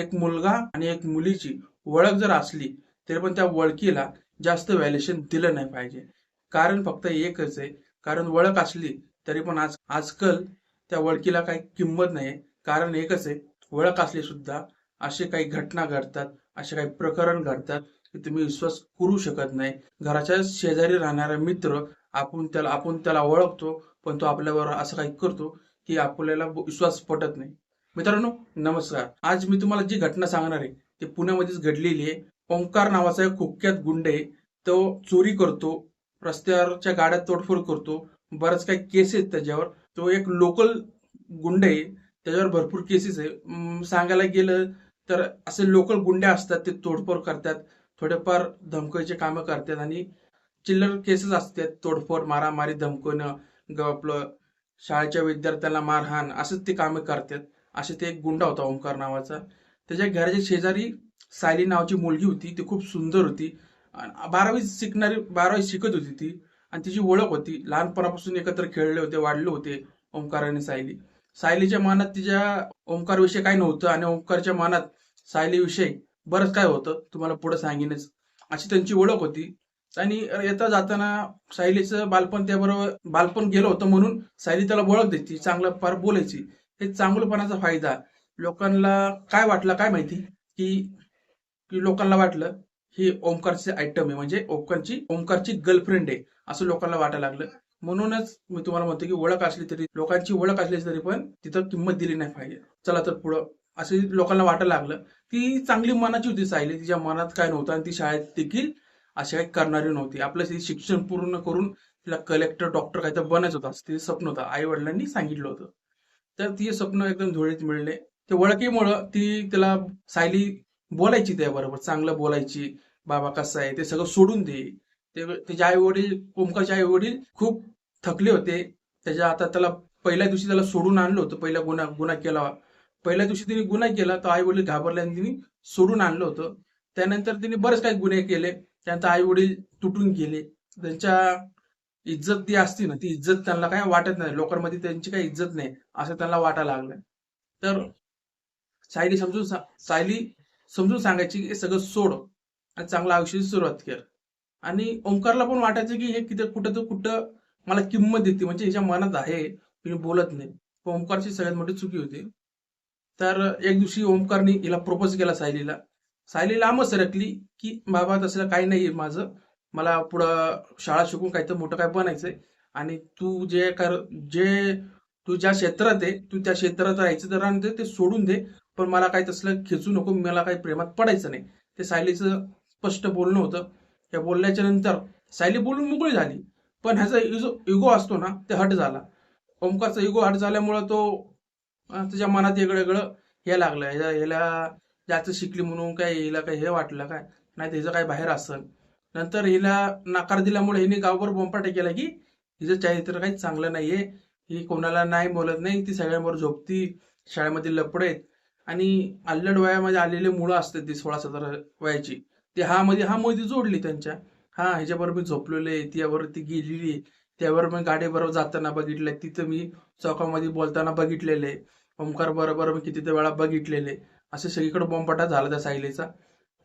एक मुलगा आणि एक मुलीची ओळख जर असली तरी पण त्या ओळखीला जास्त व्हॅल्युएशन दिलं नाही पाहिजे. कारण फक्त एकच आहे. कारण ओळख असली तरी पण आज आजकाल त्या ओळखीला काही किंमत नाही कारण एकच आहे ओळख असली सुद्धा असे काही घटना घडतात असे काही प्रकरण घडतात की तुम्ही विश्वास करू शकत नाही. घराच्या शेजारी राहणारा मित्र आपण त्याला आपण त्याला ओळखतो पण तो आपल्यावर असं काही करतो की आपल्याला विश्वास पटत नाही. मित्रांनो नमस्कार. आज मी तुम्हाला जी घटना सांगणार आहे ती पुण्यामध्येच घडलेली आहे. ओंकार नावाचा एक कुख्यात गुंड आहे. तो चोरी करतो रस्त्यावरच्या गाड्यात तोडफोड करतो. बऱ्याच काही केसेस आहेत त्याच्यावर. तो एक लोकल गुंड आहे. त्याच्यावर भरपूर केसेस आहे. सांगायला गेलं तर असे लोकल गुंडे असतात ते तोडफोड करतात. थोडेफार धमकायचे कामं करतात आणि चिल्लर केसेस असतात. तोडफोड मारामारी धमकवणं ग आपलं शाळेच्या विद्यार्थ्यांना मारहाण असंच ते कामं करतात. असे ते एक गुंडा होता ओंकार नावाचा. त्याच्या घराच्या शेजारी सायली नावाची मुलगी होती ती खूप सुंदर होती. बारावी शिकणारी बारावी शिकत होती ती. आणि तिची ओळख होती. लहानपणापासून एकत्र खेळले होते वाढले होते ओंकार आणि सायली. सायलीच्या मनात तिच्या ओंकार विषय काय नव्हतं आणि ओंकारच्या मनात सायली विषयी बरंच काय होतं. तुम्हाला पुढे सांगेनच. अशी त्यांची ओळख होती. आणि येता जाताना सायलीचं बालपण त्याबरोबर बालपण गेलं होतं म्हणून सायली त्याला ओळख द्यायची चांगलं फार बोलायची. हे चांगलपणाचा फायदा. लोकांना काय वाटलं काय माहिती? की की लोकांना वाटलं ही ओमकारचे आयटम आहे. म्हणजे ओमकारची ओमकारची गर्लफ्रेंड आहे असं लोकांना वाटायला लागलं. म्हणूनच मी तुम्हाला म्हणतो की ओळख असली तरी लोकांची ओळख असली तरी पण तिथं किंमत दिली नाही पाहिजे. चला तर पुढं असे लोकांना वाटायला लागलं. ती चांगली मनाची होती सायली. तिच्या मनात काय नव्हतं आणि ती शाळेत देखील अशी काही करणारी नव्हती. आपलं ती शिक्षण पूर्ण करून तिला कलेक्टर डॉक्टर काहीतरी बनायचं होतं. असं तिचं स्वप्न होतं. आई वडिलांनी सांगितलं होतं. तर ती स्वप्न एकदम धुळीत मिळले ते ओळखीमुळं ती त्याला सायली बोलायची त्याबरोबर चांगलं बोलायची बाबा कसं आहे ते सगळं सोडून दे. ते त्याचे आई वडील ओमकारचे आई वडील खूप थकले होते. त्याच्या आता त्याला पहिल्या दिवशी त्याला सोडून आणलं होतं पहिला गुन्हा गुन्हा केला. पहिल्या दिवशी तिने गुन्हा केला तर आई वडील घाबरले आणि तिने सोडून आणलं होतं. त्यानंतर तिने बरेच काही गुन्हे केले. त्यानंतर आई वडील तुटून गेले. त्यांच्या इज्जत ती असती ना ती इज्जत त्यांना काय वाटत नाही. लोकांमध्ये त्यांची काही इज्जत नाही असं त्यांना वाटायला लागलं तर सायली समजून सायली समजून सांगायची की हे सगळं सोड आणि चांगलं आयुष्याची सुरुवात कर. आणि ओंकारला पण वाटायचं की हे किती कुठं तर कुठं मला किंमत देते म्हणजे हिच्या मनात आहे मी बोलत नाही. ओंकारची सगळ्यात मोठी चुकी होती. तर एक दिवशी ओंकारने हिला प्रपोज केला सायलीला. सायली लांब सरकली की बाबा तसं काही नाहीये माझं. मला पुढं शाळा शिकून काही तर मोठं काय बनायचंय. आणि तू जे कर जे तू ज्या क्षेत्रात आहे तू त्या क्षेत्रात राहायचं तर आणि ते सोडून दे. पण मला काही तसलं खेचू नको मला काही प्रेमात पडायचं नाही. ते सायलीचं स्पष्ट बोलणं होतं. त्या बोलल्याच्या नंतर सायली बोलून मोकळी झाली. पण ह्याचा इगो इगो असतो ना ते हट झाला. ओमकारचा इगो हट झाल्यामुळं तो त्याच्या मनात वेगळं वेगळं हे लागलं. ह्याला ह्याला जास्त शिकली म्हणून काय हिला काय हे वाटलं काय? नाही त्याचं काय बाहेर असेल नंतर हिला नकार दिल्यामुळे हिने गावभर बोंबाटा केला की हिचं चरित्र काही चांगलं नाहीये. ही कोणाला नाही बोलत नाही ती सगळ्यांवर झोपती शाळेमध्ये लपड आहेत. आणि अल्लड वयामध्ये आलेले मुलं असतात ती सोळा सतरा वयाची. ती हा मध्ये हा मध्ये जोडली त्यांच्या. हा ह्याच्यावर मी झोपलेले त्यावर ती गेलेली त्यावर मी गाडीबरोबर जाताना बघितलंय तिथं मी चौकामध्ये बोलताना बघितलेले ओंकार बरोबर मी किती वेळा बघितलेले असं सगळीकडे बोंबाटा झाला त्या सायलीचा.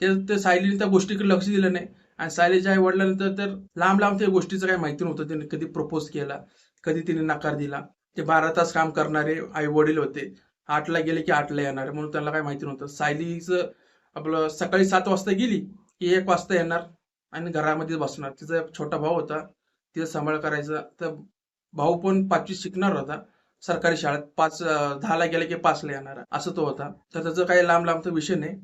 ते ते सायलीने त्या गोष्टीकडे लक्ष दिलं नाही. आणि सायलीच्या आई वडिलांनंतर तर लांब लांब त्या गोष्टीचं काही माहिती नव्हतं. तिने कधी प्रपोज केला कधी तिने नकार दिला. ते बारा तास काम करणारे आई वडील होते. आठला गेले की आठला येणार म्हणून त्यांना काही माहिती नव्हतं. सायलीचं आपलं सकाळी सात वाजता गेली की एक वाजता येणार आणि घरामध्ये बसणार. तिचा एक छोटा भाऊ होता तिचा सांभाळ करायचा. तर भाऊ पण पाचवी शिकणार होता. सरकारी शाळेत पाच दहाला गेले की पाचला येणार. असं तो होता. तर त्याचं काही लांब लांबचा विषय नाही.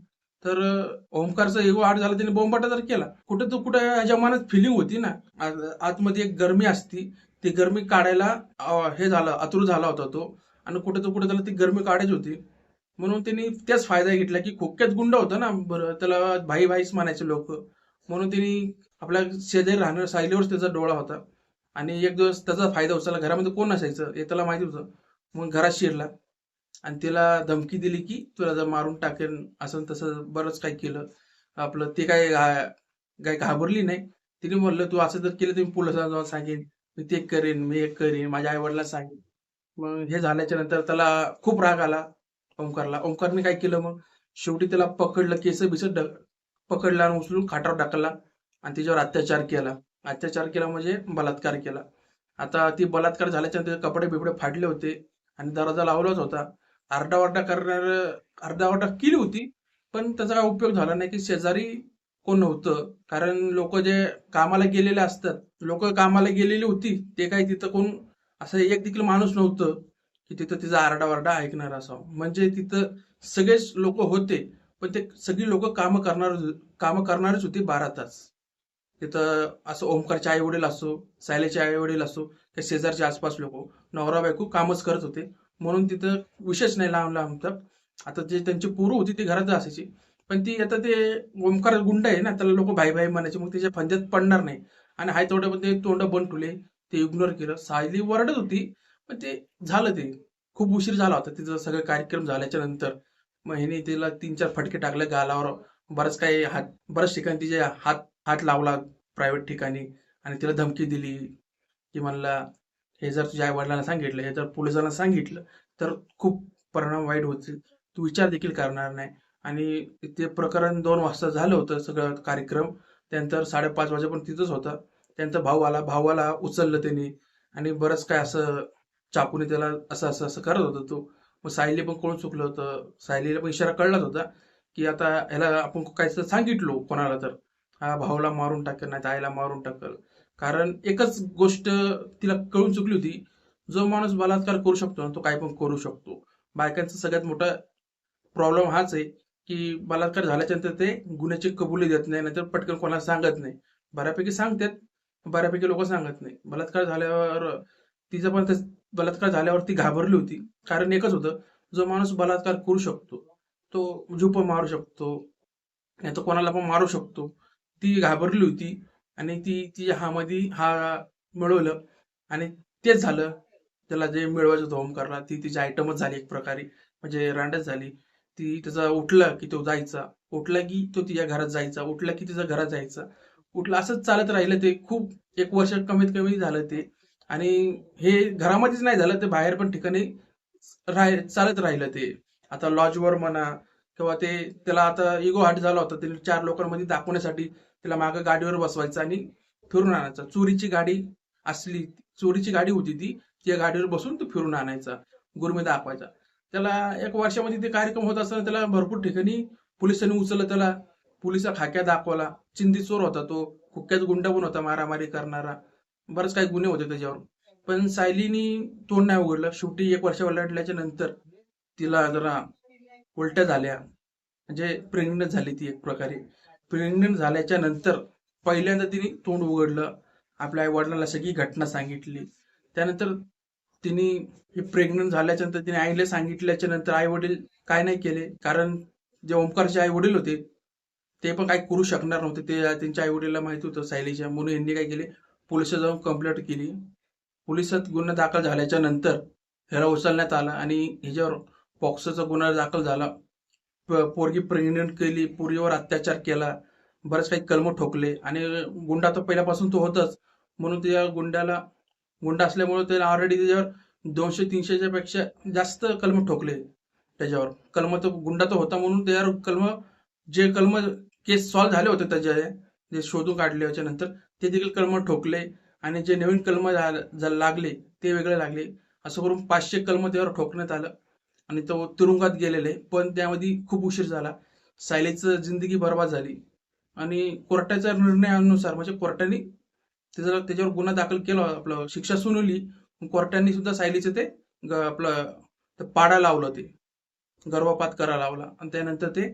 तर ओमकारचा एगो आठ झाला त्याने बोंबाटा जर केला कुठं तर कुठं ह्याच्या मनात फिलिंग होती ना. आत- आतमध्ये एक गरमी असती ती गरमी काढायला हे झालं अतुर झाला होता तो आणि कुठं तर कुठं त्याला ती गरमी काढायची होती. म्हणून त्यांनी त्याच फायदा घेतला की खोक्यात गुंड होता ना बरं त्याला भाई भाईच म्हणायचे लोक. म्हणून त्यांनी आपल्या शेजारी राहणार सायलीवर त्याचा डोळा होता. आणि एक दिवस त्याचा फायदा उचलला. घरामध्ये कोण नसायचं हे त्याला माहिती होतं. मग घरात शिरला. आणि तिला धमकी दिली की तुला जर मारून टाकेन असं तसं बरंच काही केलं. आपलं ते काय काय घाबरली नाही. तिने म्हणलं तू असं जर केलं तर मी पोलिसांना जाऊन सांगेन. मी ते करेन मी एक करेन माझ्या आईवडिला सांगेन. मग हे झाल्याच्यानंतर त्याला खूप राग आला ओंकारला ओंकारने काय केलं मग? शेवटी त्याला पकडलं केस बिस पकडला आणि उचलून खाटावर टाकला आणि त्याच्यावर अत्याचार केला. अत्याचार केला म्हणजे बलात्कार केला. आता ती बलात्कार झाल्याच्यानंतर कपडे बिपडे फाडले होते आणि दरवाजा लावलाच होता. आरडाओरडा करणार आरडाओरडा केली होती पण त्याचा काय उपयोग झाला नाही की शेजारी कोण नव्हतं. कारण लोक जे कामाला गेलेले असतात लोक कामाला गेलेली होती ते काय तिथं कोण असं एक देखील माणूस नव्हतं की तिथं तिचा आरडाओरडा ऐकणार असावं. म्हणजे तिथं सगळेच लोक होते पण ते सगळी लोक कामं करणार कामं करणारच होती बारा तास. तिथं असं ओमकारचे आई वडील असो सायलेचे आई वडील असो त्या शेजारचे आसपास लोक नवरा बायको कामच करत होते. म्हणून तिथं विशेष नाही लांब लांब तर. आता जे त्यांची पोरं होती ती घरात असायची. पण ती आता ते ओमकार गुंड आहे ना त्याला लोक भाई भाई म्हणायचे मग त्याच्या फंद्यात पडणार नाही. आणि हाय तेवढ्यामध्ये तोंड बंद ठुले ते इग्नोर केलं. सायली वरडत होती पण ते झालं ते. खूप उशीर झाला होता तिथं सगळं कार्यक्रम झाल्याच्यानंतर. मग ह्याने तिला तीन चार फटके टाकले गालावर. बरंच काही हात बऱ्याच ठिकाणी तिचे हात हात लावला प्रायव्हेट ठिकाणी. आणि तिला धमकी दिली. की म्हणला हे जर तुझ्या आई वडिलांना सांगितलं हे जर पोलिसांना सांगितलं तर खूप परिणाम वाईट होतील. तू विचार देखील करणार नाही. आणि ते प्रकरण दोन वाजता झालं होतं सगळं कार्यक्रम. त्यानंतर साडेपाच वाजेपर्यंत तिथंच होता. त्यांचा भाऊ आला भावाला उचललं त्यांनी. आणि बरंच काय असं चाकूने त्याला असं असं असं करत होतं तो. मग सायली पण कोण चुकलं होतं. सायलीला पण इशारा कळलाच होता की आता ह्याला आपण काहीतरी सांगितलो कोणाला तर. हा भाऊला मारून टाकेल नाही तर आईला मारून टाकेल. कारण एकच गोष्ट तिला कळून चुकली होती जो माणूस बलात्कार करू शकतो ना तो काही पण करू शकतो. बायकांचा सगळ्यात मोठा प्रॉब्लेम हाच आहे की बलात्कार झाल्याच्यानंतर ते गुन्ह्याची कबुली देत नाही नाहीतर पटकन कोणाला सांगत नाही. बऱ्यापैकी सांगतात बऱ्यापैकी लोक सांगत नाही. बलात्कार झाल्यावर तिचं पण बलात्कार झाल्यावर ती घाबरली होती. कारण एकच होतं जो माणूस बलात्कार करू शकतो तो झुप मारू शकतो नाही तर कोणाला पण मारू शकतो. ती घाबरली होती आणि ती तिच्या हामध्ये हा मिळवलं आणि तेच झालं. त्याला जे मिळवायचं होतं ओमकारला ती तिची आयटमच झाली एक प्रकारे. म्हणजे रांडच झाली. ती त्याचा उठला की तो जायचा. उठला की तो तिच्या घरात जायचा. उठला की तिच्या घरात जायचा. उठला असंच चालत राहिलं ते. खूप एक वर्ष कमीत कमी झालं ते. आणि हे घरामध्येच नाही झालं ते बाहेर पण ठिकाणी राह चालत राहिलं ते. आता लॉजवर म्हणा किंवा ते त्याला आता इगो हाट झाला होता. ते चार लोकांमध्ये दाखवण्यासाठी तिला मागं गाडीवर बसवायचं आणि फिरून आणायचं. चोरीची गाडी असली चोरीची गाडी होती ती त्या गाडीवर बसून तो फिरून आणायचा गुरमे दाखवायचा. त्याला एक वर्षामध्ये ते कार्यक्रम होत असताना त्याला भरपूर ठिकाणी पोलिसांनी उचललं त्याला पोलिसा खाक्या दाखवला चिंदी चोर होता तो खुक्क्यात गुंड पण होता मारामारी करणारा बरेच काही गुन्हे होते त्याच्यावर पण सायलीनी तोंड नाही उघडलं. शेवटी एक वर्ष ओलांडल्याच्या नंतर तिला जरा उलट्या झाल्या. म्हणजे प्रेग्नंट झाली ती एक प्रकारे. प्रेग्नंट झाल्याच्यानंतर पहिल्यांदा तिने तोंड उघडलं. आपल्या आई वडिलांना सगळी घटना सांगितली. त्यानंतर तिने हे प्रेग्नंट झाल्याच्यानंतर तिने आईला सांगितल्याच्या नंतर आई वडील काय नाही केले. कारण जे ओमकारचे आई वडील होते ते पण काही करू शकणार नव्हते. ते त्यांच्या आई वडिलांना माहिती होतं सायलीच्या. म्हणून यांनी काय केले? पोलिसात जाऊन कंप्लेंट केली. पोलिसात गुन्हा दाखल झाल्याच्यानंतर ह्याला उचलण्यात आला आणि ह्याच्यावर पॉक्सोचा गुन्हा दाखल झाला. प- पोरगी प्रेग्नेंट केली. पोरीवर अत्याचार केला. बरेच काही कलम ठोकले. आणि गुंडा तर पहिल्यापासून तो होतच. म्हणून त्या गुंड्याला गुंडा असल्यामुळे त्याला ऑलरेडी त्याच्यावर दोनशे तीनशेच्या पेक्षा जास्त कलम ठोकले त्याच्यावर. कलम तर गुंडा तर होता म्हणून त्याच्यावर कलम जे कलम केस सॉल्व्ह झाले होते त्याच्या जे शोधून काढले त्याच्यानंतर ते देखील कलम ठोकले. आणि जे नवीन कलम लागले ते वेगळे लागले. असं करून पाचशे कलम त्यावर ठोकण्यात आलं. आणि तो तुरुंगात गेलेले. पण त्यामध्ये खूप उशीर झाला. सायलीचं जिंदगी बर्बाद झाली. आणि कोर्टाच्या निर्णयानुसार म्हणजे कोर्टाने त्याचा त्याच्यावर गुन्हा दाखल केला आपलं शिक्षा सुनवली कोर्टाने सुद्धा सायलीचं ते आपलं पाडा लावलं ते गर्भपात करा लावला. आणि त्यानंतर ते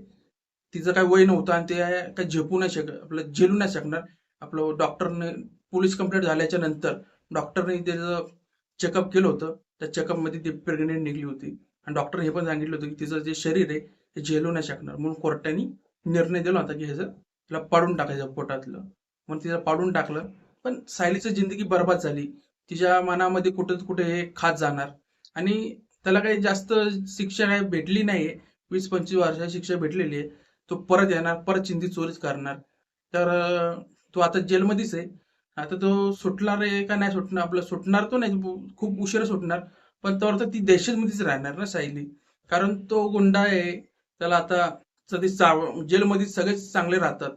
तिचं काही वय नव्हतं आणि ते काही झेपू नाही शक आपलं झेलू नाही शकणार. आपलं डॉक्टरने पोलीस कंप्लेंट झाल्याच्यानंतर डॉक्टरने त्याचं चेकअप केलं होतं. त्या चेकअपमध्ये ती प्रेग्नेंट निघली होती. आणि डॉक्टर हे पण सांगितलं होतं की तिचं जे शरीर आहे ते झेलू नाही शकणार. म्हणून कोर्टाने निर्णय दिला होता की ह्याचं तिला पाडून टाकायचं पोटातलं. म्हणून तिला पाडून टाकलं. पण सायलीची जिंदगी बर्बाद झाली. तिच्या मनामध्ये कुठं कुठे हे खात जाणार. आणि त्याला काही जास्त शिक्षा काही भेटली नाहीये. वीस पंचवीस वर्षाची शिक्षा भेटलेली आहे. तो परत येणार परत चिंधी चोरीच करणार. तर तो आता जेलमध्येच आहे. आता तो सुटणार आहे का नाही सुटणार? आपलं सुटणार तो नाही. खूप उशिरा सुटणार. पण तर ती देशामध्येच राहणार ना सायली. कारण तो गुंडा आहे. त्याला आता ते जेलमध्ये सगळेच चांगले राहतात.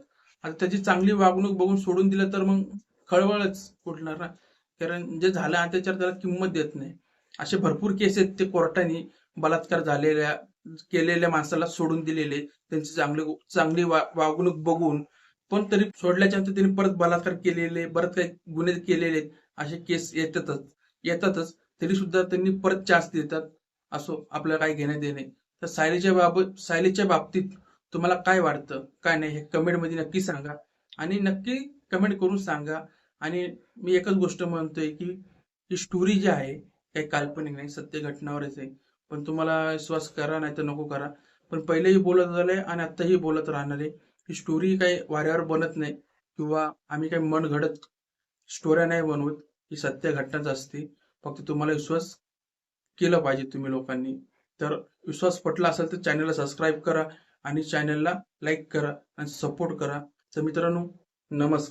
आता त्याची चांगली वागणूक बघून सोडून दिलं तर मग खळबळच उठणार ना? कारण जे झालं आणि त्याच्यावर त्याला किंमत देत नाही. असे भरपूर केस आहेत ते कोर्टाने बलात्कार झालेल्या केलेल्या माणसाला सोडून दिलेले. त्यांची चांगली चांगली वागणूक बघून. पण तरी सोडल्याच्या नंतर त्यांनी परत बलात्कार केलेले परत काही गुन्हे केलेले असे केस येतातच येतातच. तरी सुद्धा त्यांनी परत चान्स देतात असो आपल्याला काय घेणे देणे तर सायलीच्या बाबत सायलीच्या बाबतीत तुम्हाला काय वाटतं? काय नाही हे कमेंटमध्ये नक्की सांगा. आणि नक्की कमेंट करून सांगा. आणि मी एकच गोष्ट म्हणतोय की ही स्टोरी जी आहे काही काल्पनिक नाही सत्य घटनावरच आहे. पण तुम्हाला विश्वास करा नाही तर नको करा. पण पहिलेही बोलत झालंय आणि आत्ताही बोलत राहणार आहे. ही स्टोरी काही वाऱ्यावर बनत नाही. किंवा आम्ही काही मन घडत स्टोऱ्या नाही बनवत. ही सत्य घटनाच असते. फक्त तुम्हाला विश्वास केलं पाहिजे तुम्ही लोकांनी. तर विश्वास पटला असेल तर चॅनलला सबस्क्राईब करा आणि चॅनलला लाईक करा आणि सपोर्ट करा. तर मित्रांनो नमस्कार.